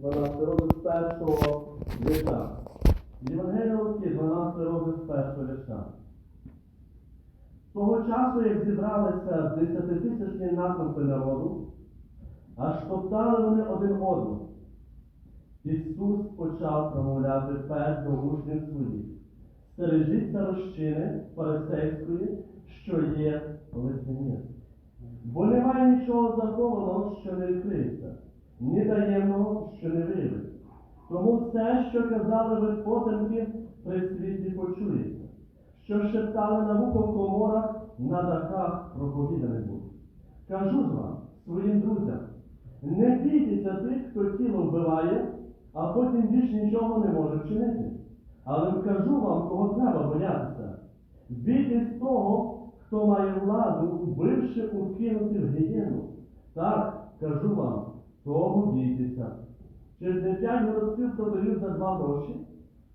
12 розділ з першого вірша. Євангелія Луки, 12 розділ з першого вірша. Того часу, як зібралися десятитисячні натовпи народу, аж топтали вони один одного. Ісус почав промовляти перед учнів своїх. Стережіться розчини фарисейської, що є лицемір. Бо немає нічого захованого, що не відкриється, ні таємного, що не виявиться. Тому все, що казали ви потемки, при світлі почуєте, що шептали на вухо в коморах, на дахах проповідане буде. Кажу ж вам, своїм друзям, не бійтеся тих, хто тіло вбиває, а потім більш нічого не може вчинити. Але кажу вам, кого треба боятися. Бійтесь того, хто має владу, вбивши укинути в гієну. Так, кажу вам, того бійтеся. Не п'ять городців продають за два гроші,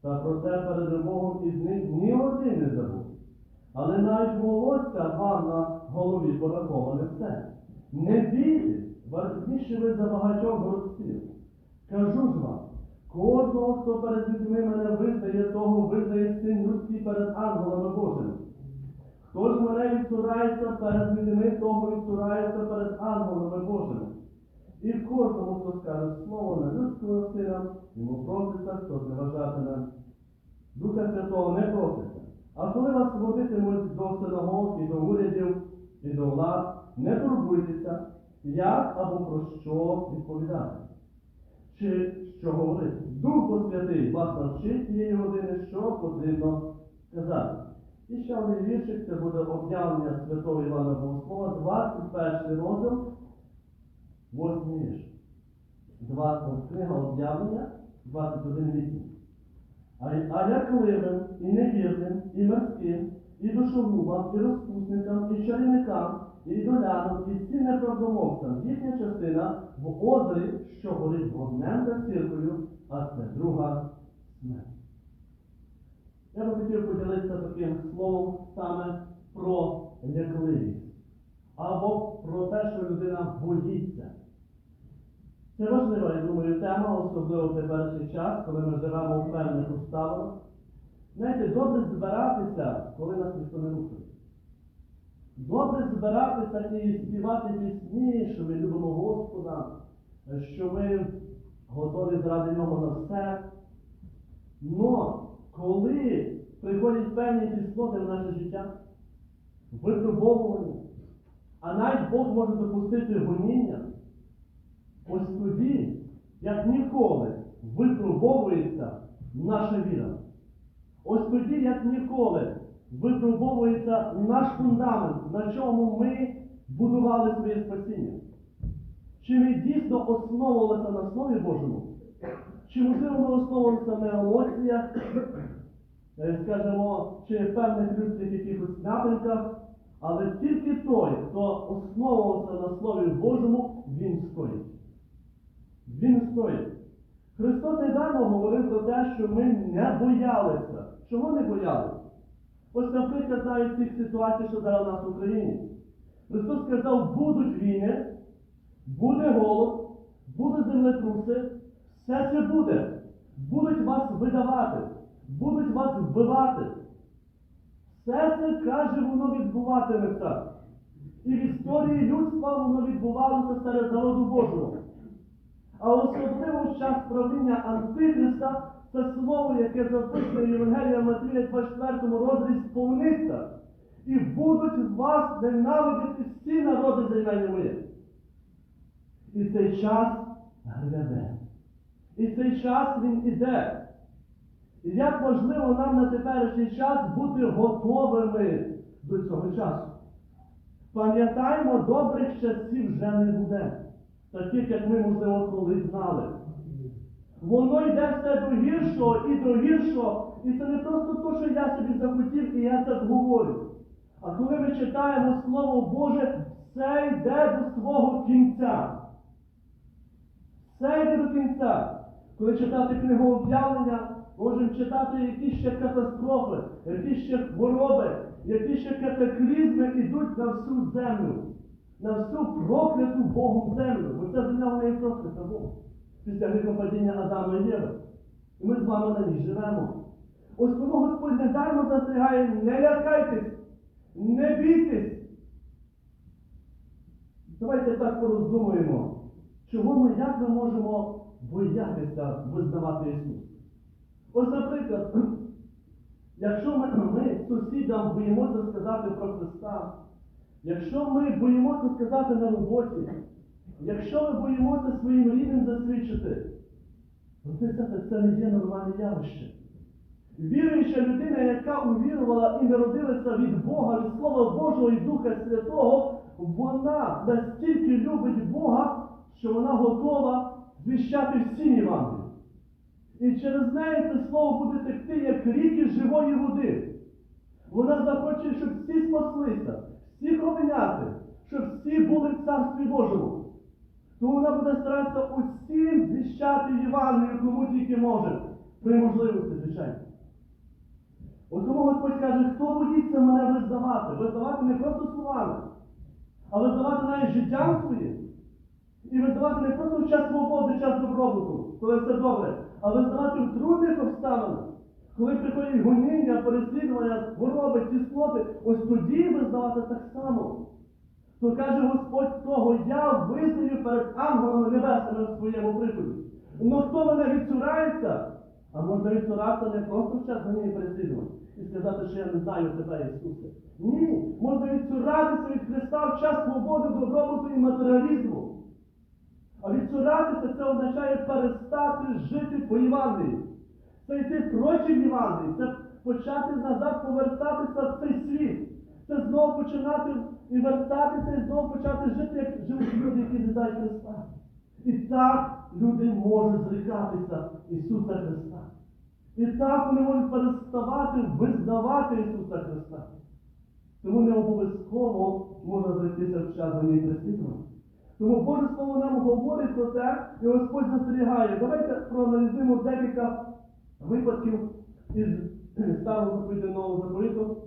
та про це перед Богом із них ні один не забув. Але навіть волосся вам на голові пораховане все. Не бійтесь, вартіші ви за багатьох городців. Кажу ж вам, кожного, хто перед людьми мене визнає, того визнає син людський перед ангелами Божими. Хто ж мене відсурається перед людьми, того відсурається перед ангелами Божими. І кожному, хто скаже слово на людського сина, йому проситься, хто зневажатиме. Духа Святого не проситься. А коли вас водитимуть до синагог і до урядів, і до влад, не турбуйтеся, як або про що відповідати. Чи що говорити? Дух Бо Святий вас навчить тієї години, що потрібно сказати. І ще один віршик, це буде об'явлення святого Івана Богослова, 21 розділ, 8 вірш. 20 книга об'явлення, 21 8. А, а як ливим, і невірним, і морським, і душогубам, і розпусникам, і чарівникам, і ідолянам, і всім неправдомовцям їхня частина в озері, що горить вогнем та сіркою, а це друга смерть. Я би хотів поділитися таким словом саме про лякливість. Або про те, що людина боїться. Це важлива, я думаю, тема, особливо в теперішній час, коли ми живемо у певних обставинах. Знаєте, добре збиратися, коли нас ніхто не рухає. Добре збиратися і співати пісні, що ми любимо Господа, що ми готові заради нього на все. Но коли приходять певні пісноти в наше життя, випробовування, а навіть Бог може допустити гоніння, ось тоді, як ніколи, випробовується наша віра. Ось тоді, як ніколи, випробовується наш фундамент, на чому ми будували своє спасіння. Чи ми дійсно основувалися на Слові Божому? Чи можливо ми основувалися на емоціях, е, скажімо, чи певних людських якихось напрямках, але тільки той, хто основувався на Слові Божому, він стоїть. Він стоїть. Христос недавно говорив про те, що ми не боялися. Чого не боялися? Ось, наприклад, навіть цих ситуацій, що зараз у нас в Україні. Христос сказав, будуть війни, буде голод, будуть землетруси, все це буде. Будуть вас видавати, будуть вас вбивати. Все це каже, воно відбуватиметься. І в історії людства воно відбувалося серед народу Божого. А особливо в час правління Антихриста це слово, яке записане в Євангелія Матвія 24 розділі, сповниться. І будуть вас ненавидіти всі народи за ім'я моє. І цей час гряде. І цей час він іде. І як важливо нам на теперішній час бути готовими до цього часу. Пам'ятаємо, добрих часів вже не буде. Таких, як ми, можливо, колись знали. Воно йде все до гіршого і до гіршого. І це не просто те, що я собі захотів, і я так говорю. А коли ми читаємо Слово Боже, все йде до свого кінця. Все йде до кінця. Коли читати книгу об'явлення, можемо читати які ще катастрофи, які ще хвороби, які ще катаклізми йдуть на всю землю, на всю прокляту Богом землю. Бо ця земля вона є проклята Богом. після гріхопадіння Адама і Єви. І ми з вами на ній живемо. Ось тому Господь не недармо застерігає, не лякайтесь, не бійтесь. Давайте так пороздумуємо, чого ми, як ми можемо боятися визнавати Ісуса. Ось, наприклад, якщо ми, ми сусідам боїмося сказати про Христа, якщо ми боїмося сказати на роботі, якщо ми боїмося своїм рідним засвідчити, то це, не є нормальне явище. Віруюча людина, яка увірувала і народилася від Бога, від Слова Божого і Духа Святого, вона настільки любить Бога, що вона готова звіщати всім Євангелії. І через неї це слово буде текти, як ріки живої води. Вона захоче, щоб всі спаслися, всі проміняти, щоб всі були в Царстві Божому. Тому вона буде старатися усім звіщати Євангелію, кому тільки може, при можливості, звичайно. От тому Господь каже, хто боїться мене визнавати? Визнавати не просто словами, а визнавати навіть життям своїм. І визнавати не просто в час свободи, час добробуту, коли все добре, а визнавати в трудних обставинах, коли приходять гоніння, переслідування, хвороби, тісноти, ось тоді визнавати так само. То каже Господь того, я визнаю перед ангелами небесними в своєму приході. Но хто мене відцурається, а можна відцуратися не просто в час гоніння і переслідування і сказати, що я не знаю тебе, Ісусе. Ні, можна відцуратися від Христа в час свободи, добробуту і матеріалізму. А відцуратися це означає перестати жити по Євангелії. Це йти проти Євангелії, це почати назад повертатися в цей світ. Це знову починати і вертатися, і знову почати жити, як живуть люди, які не знають Христа. І так люди можуть зрікатися Ісуса Христа. І так вони можуть переставати визнавати Ісуса Христа. Тому не обов'язково можна зректися в час гоніння переслідування. Тому Боже Слово нам говорить про це, і Господь застерігає. Давайте проаналізуємо декілька випадків із старого нового заповіту,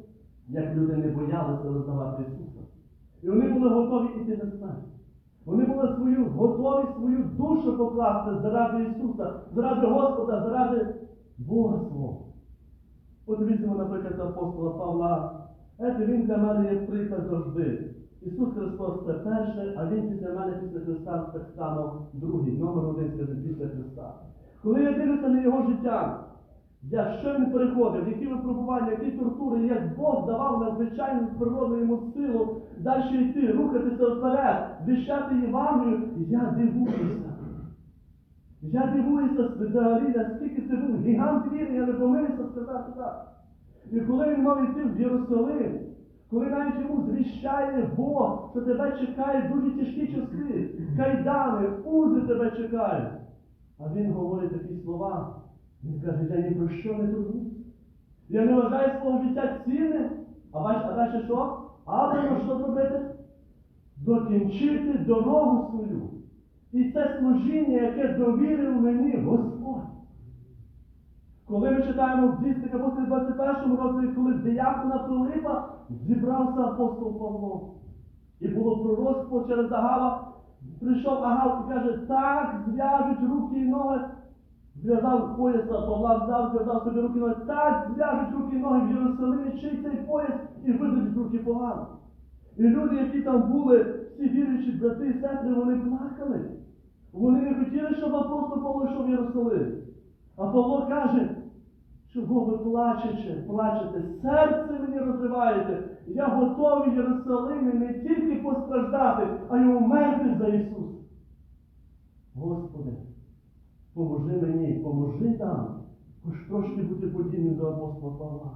як люди не боялися визнавати Ісуса. І вони були готові йти на смерть. Вони були свою, готові свою душу покласти заради Ісуса, заради Господа, заради Бога свого. От візьмемо, наприклад, апостола Павла. Ете, він для мене є приклад завжди. Ісус Христос це перший, а Він після мене після Христа так само другий, номер один після Христа. Коли я дивлюся на його життя, як що він переходив, які випробування, які тортури, як Бог давав надзвичайну природну йому силу далі йти, рухатися вперед, віщати Євангелію, я дивуюся. Я дивуюся взагалі, наскільки це був гігант віри, я не помилився сказати так. І коли він мав йти в Єрусалим, коли навіть йому звіщає Бог, що тебе чекають дуже тяжкі часи, кайдани, узи тебе чекають. А він говорить такі слова. Він каже, я ні про що не турбуюся. Я не вважаю свого життя цінним. А бач, а далі що? А треба що зробити? Докінчити дорогу свою. І це служіння, яке довірив мені Господь. Коли ми читаємо в дійсних апостолів 21 розділі, коли диякона Пилипа зібрався апостол Павло. І було пророцтво через Агава, прийшов Агав і каже, так зв'яжуть руки і ноги. Зв'язав пояса, Павла взяв, зв'язав собі руки ноги, так зв'яжуть руки ноги в Єрусалимі, чий цей пояс і видадуть руки погано. І люди, які там були, всі віруючі брати і сестри, вони плакали. Вони не хотіли, щоб апостол Павло йшов в Єрусалим. А Павло каже, чого ви плачете, плачете, серце мені розриваєте. Я готовий Єрусалимі не тільки постраждати, а й умерти за Ісуса. Господи, поможи мені, поможи нам, хоч трошки бути подібним до апостола Павла.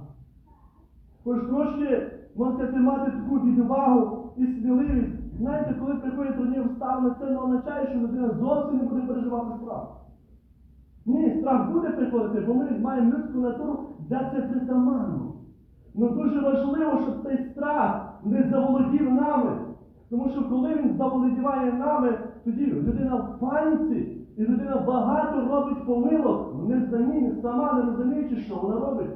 Хоч трошки, сказати, мати таку відвагу і сміливість. Знаєте, коли приходять трудні обставини, це не означає, що людина зовсім не буде переживати страх. Ні, страх буде приходити, бо ми маємо людську натуру, це притаманно. Ну дуже важливо, щоб цей страх не заволодів нами. Тому що коли він заволодіває нами, тоді людина в паніці, і людина багато робить помилок в незнанні, сама не розуміючи, що вона робить.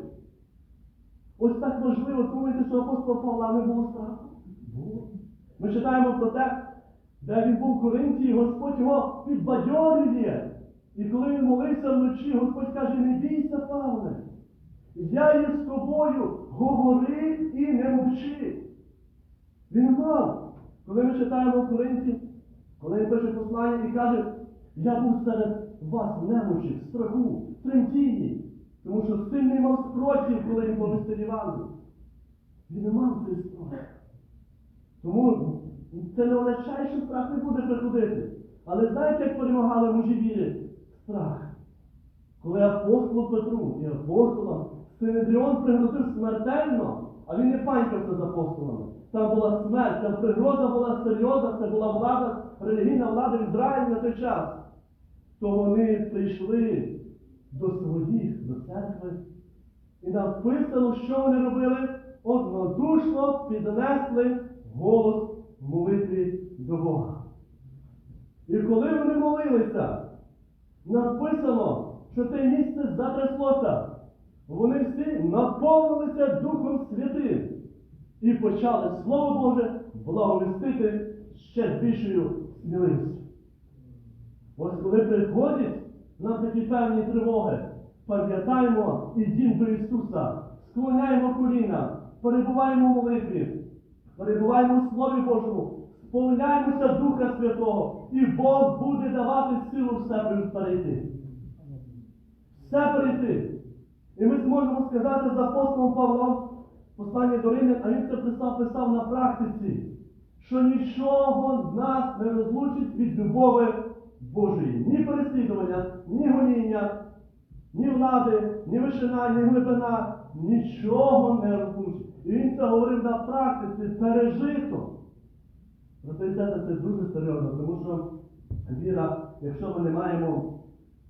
Ось так важливо, думаєте, що апостола Павла не було страху? Було. Ми читаємо про те, де він був в Коринті, і Господь його підбадьорює. І коли він молився вночі, Господь каже, не бійся, Павле, я є з тобою, говори і не мовчи. Він мав, коли ми читаємо в Коринфі, коли він пише послання і каже, я був серед вас в немочі, в страху, в тремтінні, тому що син не мав спротив, коли він повістив Івану. Він не мав цей страх. Тому це не означає, що страх не буде приходити. Але знаєте, як перемагали мужі віри? Страх. Коли апостолу Петру і апостолам Синедріон пригрозив смертельно, а він не панькався з апостолами. Там була смерть, там пригроза була серйозна, це була влада, релігійна влада в Ізраїлі на той час. То вони прийшли до своїх, до церкви. І написано, що вони робили? Однодушно піднесли голос молитві до Бога. І коли вони молилися, написано, що те місце затряслося. Вони всі наповнилися Духом Святим і почали Слово Боже благовістити ще більшою сміливістю. Ось коли приходять нам такі певні тривоги, пам'ятаємо і дім до Ісуса, склоняємо коліна, перебуваємо в молитві, перебуваємо в Слові Божому, сповняємося Духа Святого, і Бог буде давати силу все перейти. Все перейти. І ми зможемо сказати з апостолом Павлом, послання до Римлян, а він це писав, писав на практиці, що нічого нас не розлучить від любови Божої. Ні переслідування, ні гоніння, ні влади, ні вишина, ні глибина, нічого не розлучить. І він це говорив на практиці, пережито. Проте це це дуже серйозно, тому що віра, якщо ми не маємо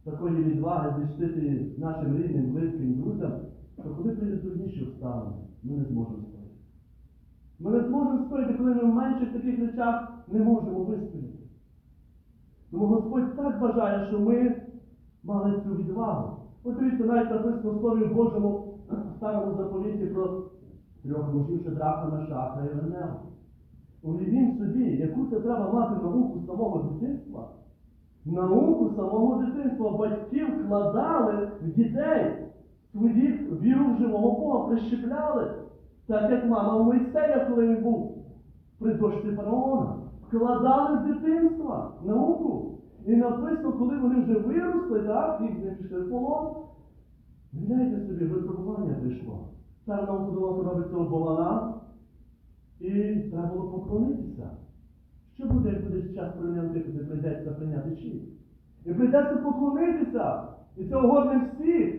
такої відваги зіштити нашим рідним, близьким, друзям, то коли прийде трудніші обставини, ми не зможемо стояти. Ми не зможемо стояти, коли ми в менших таких речах не можемо вистояти. Тому Господь так бажає, що ми мали цю відвагу. От дивіться, навіть написано в Слові Божому в старому заповіті про трьох мужів Шедраха, Мешаха і Венева. Уявім собі, яку це треба мати науку самого дитинства. Науку самого дитинства батьки вкладали в дітей свою віру в живого Бога, прищепляли. Так як мама у Мойсея, коли він був при дошці фараона, вкладали з дитинства науку. І написано, коли вони вже виросли, так, їх пішли в полон. Гляньте собі, випробування прийшло. Цар Навуходоносор робить цього Богана, і треба було поклонитися. Що буде, як буде час прийняти, коли прийдеться прийняти чість? І прийдеться поклонитися. І це огорне всіх.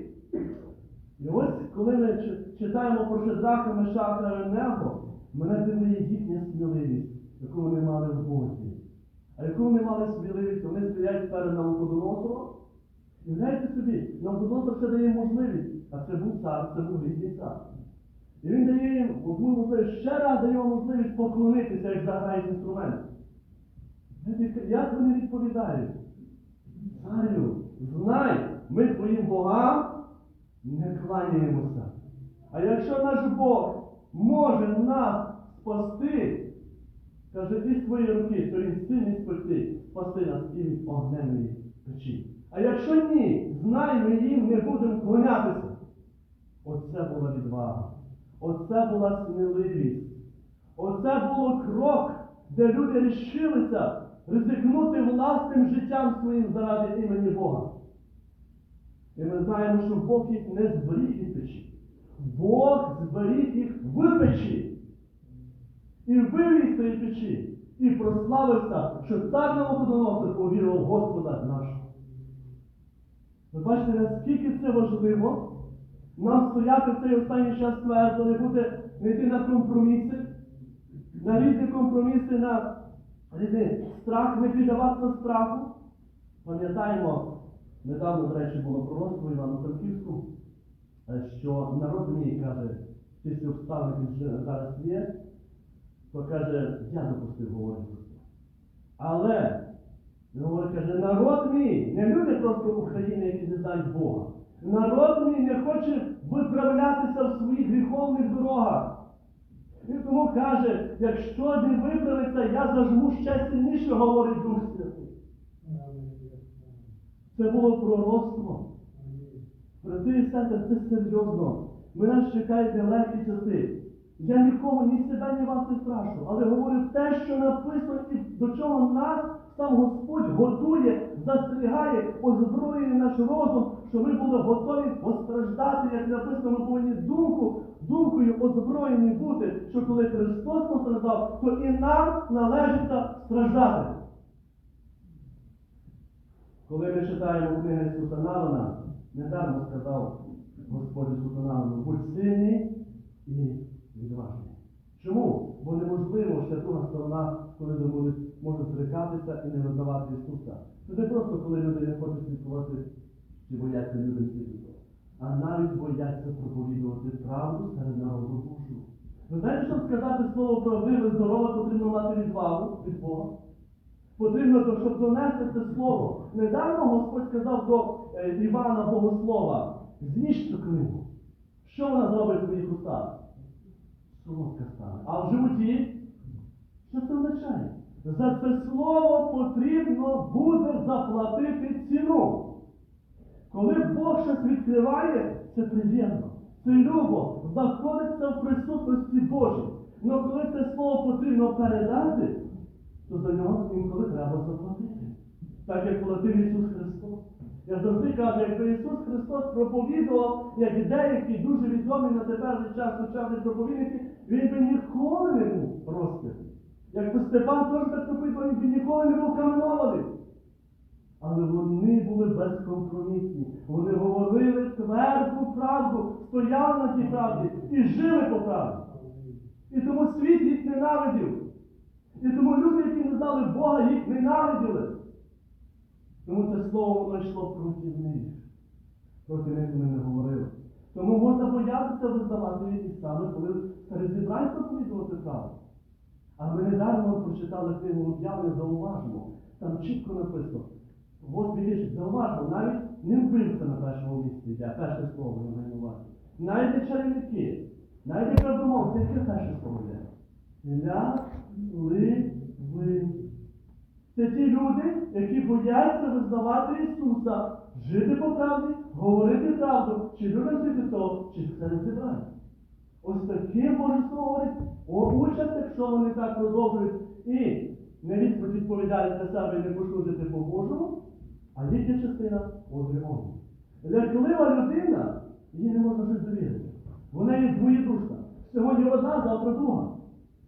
І ось, коли ми читаємо про Шедраха, Мешаха і мене дивує їхня сміливість, яку вони мали в Бозі. А яку вони мали сміливість, вони стоять перед Навуходоносором. І гляньте собі, Навуходоносор ще дає можливість, а це був цар, це був рідний цар. І він дає їм одну можливість, ще раз дає можливість поклонитися, як заграють інструмент. Як вони відповідають? Царю, знай, ми твоїм богам не кланяємося. А якщо наш Бог може нас спасти, каже, із твоєї руки, то він сильний спасти, спасти нас і огненної печі. А якщо ні, знай, ми їм не будемо клонятися. Оце була відвага. Оце була сміливість. Оце було крок, де люди рішилися ризикнути власним життям своїм заради імені Бога. І ми знаємо, що Бог їх не зберіг від печі. Бог зберіг їх в. І вивів їх печі. І прославився, що цар Навуходоносор повірив в Господа нашого. Ви бачите, наскільки це важливо нам стояти в цей останній час твердо, не бути, не йти на компроміси, на різні компроміси, на різний страх, не піддаватися страху. Пам'ятаємо, недавно, до речі, було пророцтво Івану Франківську, е, що народ мій каже, після вже зараз є, то каже, я допустив, говорить Господь. Але, він говорить, каже, народ мій, не люди просто України, які не знають Бога. Народ мій не хоче виправлятися в своїх гріховних дорогах. І тому каже, якщо не виправиться, я зажму ще сильніше, говорить Дух Святий. Це було пророцтво. Брати і сестри, це серйозно. Мене чекають нелегкі часи. Я нікому ні себе, ні вас не страшу, але говорю те, що написано, і до чого нас сам Господь готує, застерігає, озброює наш розум, що ми були готові постраждати, як написано, ми повинні думку, думкою озброєні бути, що коли Христос постраждав, то і нам належиться страждати. Коли ми читаємо книгу Ісуса Навина, недармо сказав Господь Ісуса Навину, будь сильний і відважний. Чому? Бо неможливо ще друга сторона, коли люди будуть, можуть зрекатися і не визнавати Ісуса. Це не просто коли люди не хочуть слідкувати, чи бояться люди світу, а навіть бояться проповідувати правду серед народу Божу. Ви знаєте, щоб сказати слово правдиве, здорове, потрібно мати відвагу від Бога. Потрібно, щоб донести це слово. Недавно Господь сказав до е, Івана Богослова, з'їж цю книгу. Що вона зробить в твоїх устах? Солодка стане. А в животі? Що це означає? За це слово потрібно буде заплатити ціну. Коли Бог щось відкриває, це приємно. Це любо, знаходиться в присутності Божій. Але коли це слово потрібно передати, то за нього інколи треба заплатити. Так як платив Ісус Христос. Я завжди кажу, якби Ісус Христос проповідував, як деякі дуже відомі на теперішній час сучасні проповідники, Він би ніколи не був розпитий. Якби Степан теж так проповідував, він би ніколи не був каменований. Але вони були безкомпромісні. Вони говорили тверду правду, стояли на тій правді і жили по правді. І тому світ їх ненавидів. І тому люди, які не знали Бога, їх ненавиділи. Тому це слово воно йшло проти них. Проти них ми не говорили. Тому можна боятися визнавати їх саме, коли серед зібрань проповідувати правду. А ми недавно прочитали книгу об'явлення, зауважимо. Там чітко написано. Восьмий вірш, зауважимо, навіть не вбивця на першому місці йде, перше слово я маю на увазі. Навіть не чарівники, навіть правдомовці, яке перше слово йде? Ля-ли-ви. Це ті люди, які бояться визнавати Ісуса, жити по правді, говорити правду, чи світу того, чи це не зібрання. Ось таким Боже Слово говорить, о, участь, якщо вони так продовжують і не відповідальність на себе і не жити по-божому, а їхня частина одвігону. Ляклива людина, їй не можна жити довірити. Вона є двоєдушна. Сьогодні одна, завтра друга.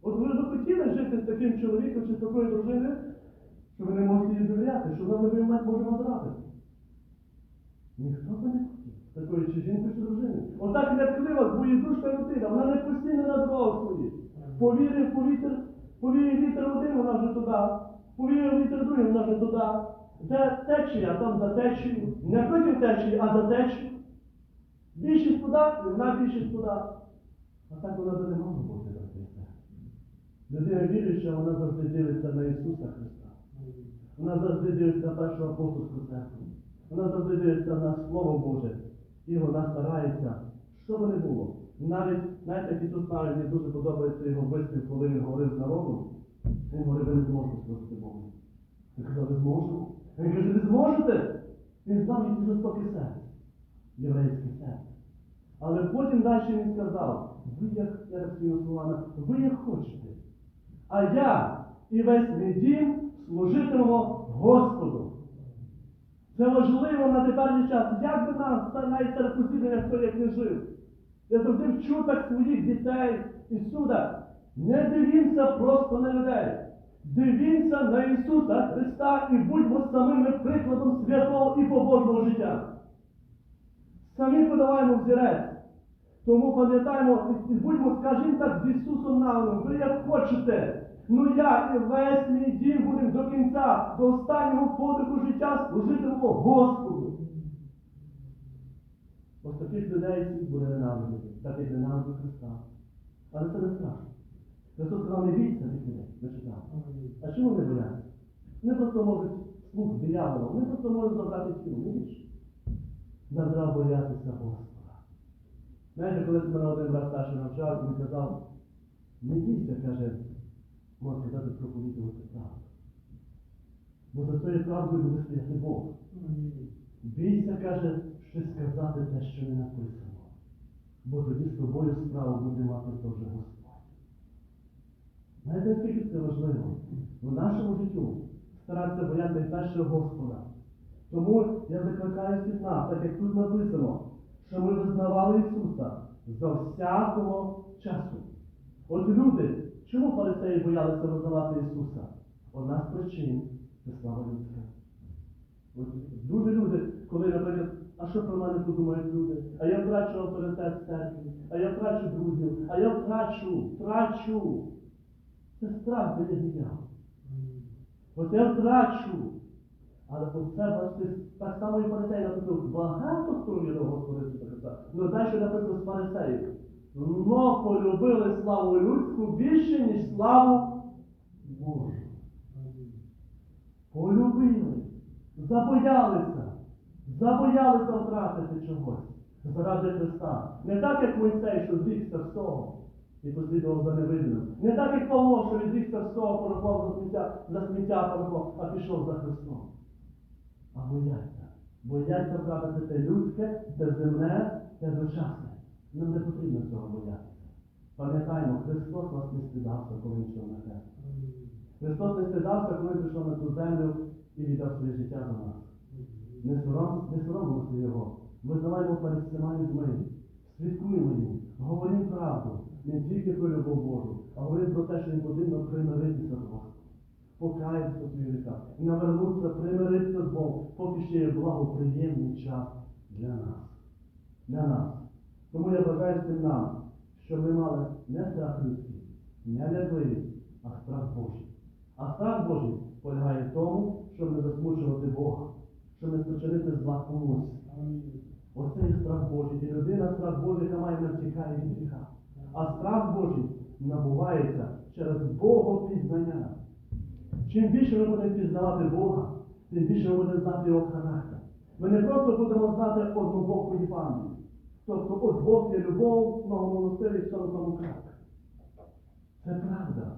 От ви б хотіли жити з таким чоловіком чи з такою дружиною, що ви не можете їй довіряти, що вона в будь-який може вас зрадити. Ніхто би не хотів. Такої чи жінки, чи дружини. Отак ляклива, двоєдушна людина, вона не постійно на дорогах стоїть. Повірив повітер, повірив вітер один, вона вже туди. Повірив вітер другий, вона вже туди. Де течія, там за течією. Не проти течії, а за течією. Більшість туди, і вона більшість туди. А так вона не може бути це. Людина віруюча, вона завжди дивиться на Ісуса Христа. Вона завжди дивиться на першу апостольську церкву. Вона завжди дивиться на Слово Боже. І вона старається, що би не було. Навіть, знаєте, Ісус навіть мені дуже подобається його вислів, коли він говорив з народом. Він говорив, ви не зможете служити Богу. Він казав, ви зможете? Він каже, ви зможете? Він знав їх жорстоке серце, єврейське серце. Але потім далі він сказав, ви як, я словами, ви як хочете. А я і весь мій дім служитимемо Господу. Це важливо на теперішній час. Як би нам навіть серед посідання хто як не жив. Я завжди вчу так своїх дітей і сюда. Не дивімося просто на людей. Дивімося на Ісуса Христа і будьмо самими прикладом святого і побожного життя. Самі подаваємо взірець. Тому пам'ятаємо і будьмо, скажімо так, з Ісусом Навином, ви як хочете. Ну я і весь мій дім будемо до кінця, до останнього подиху життя служитимемо Господу. Ось таких людей світ буде ненавидіти, так як ненавидить Христа. Але це не страшно. Христос сказав, не бійся тих людей, ми читали. А чому не бояться? Вони просто можуть слух диявола, вони просто можуть забрати тіло, не більше. Боятися Господа. Знаєте, колись мене один брат старший навчав, він казав, не бійся, каже, можна казати проповідувати правду. Бо за цією правдою буде стояти Бог. Бійся, каже, щось сказати те, що не написано. Бо тоді з тобою справу буде мати теж Господь. Знаєте, наскільки це важливо? В нашому життю старатися боятися першого Господа. Тому я закликаю всіх нас, так як тут написано, що ми визнавали Ісуса за всякого часу. От люди, чому фарисеї боялися визнавати Ісуса? Одна з причин це слава людська. Дуже люди, коли, наприклад, а що про мене подумають люди? А я втрачу авторитет в церкві, а я втрачу друзів, а я втрачу, втрачу. Це страх дає діяло. От я втрачу. Але оце, бачите, так само і фарисеї написано, багато хто вірив в Господа Ісуса. Ну далі написано з фарисеїв. Но полюбили славу людську більше, ніж славу Божу. Полюбили, забоялися, забоялися втратити чогось заради Христа. Не так, як Мойсей, що зрікся всього і послідував за невидимим. Не так, як Павло, що відрікся всього, порахував за сміття, за сміття порахував, а пішов за Христом. А бояться. Бояться втратити те людське, те земне, те дочасне. Нам не потрібно цього боятися. Пам'ятаємо, Христос нас не стидався, коли йшов на хрест. Христос не стидався, коли прийшов на ту землю і віддав своє життя за нас. Не, сором, не соромимося Його. Визнаваємо перед всіма людьми, свідкуємо їм, говоримо правду, не тільки про любов Божу, а говоримо про те, що їм потрібно примиритися з Богом, покаятися в своїх гріхах, навернутися, примиритися з Богом, поки ще є благоприємний час для нас. Для нас. Тому я бажаю всім нам, щоб ми мали не страх людський, не лякливість, а страх Божий. А страх Божий полягає в тому, щоб не засмучувати Бога, щоб не спочинити зла комусь. Оце є страх Божий. І людина страх Божий, яка має не втікає від гріха. А страх Божий набувається через Богопізнання. Чим більше ми будемо пізнавати Бога, тим більше ми будемо знати Його характер. Ми не просто будемо знати однобоку Євангелію. Тобто, от Бог є любов, многомилостивий, все на тому крак. Це правда.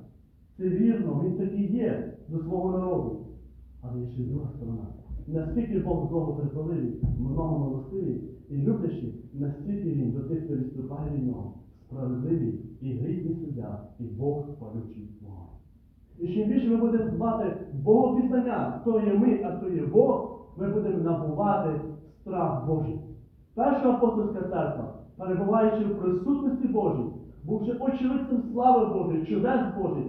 Це вірно, він такий є до свого народу. Але є ще друга сторона. Наскільки Бог довготерпеливий, многомилостивий і люблячий, настільки він до тих, хто відступає від нього, справедливий і грізний суддя, і Бог палючий вогонь. І чим більше ми будемо знати Богопізнання, хто є ми, а хто є Бог, ми будемо набувати страх Божий. Перша апостольська церква, перебуваючи в присутності Божій, бувши очевидцем слави Божої, чудес Божих,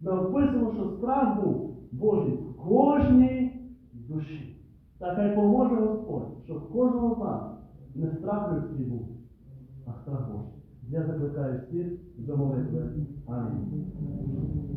написано, що страх був Божий в кожній душі. Та хай поможе Господь, щоб в кожному з нас не страх людський був, а страх Божий. Я закликаю всіх до молитви. Амінь.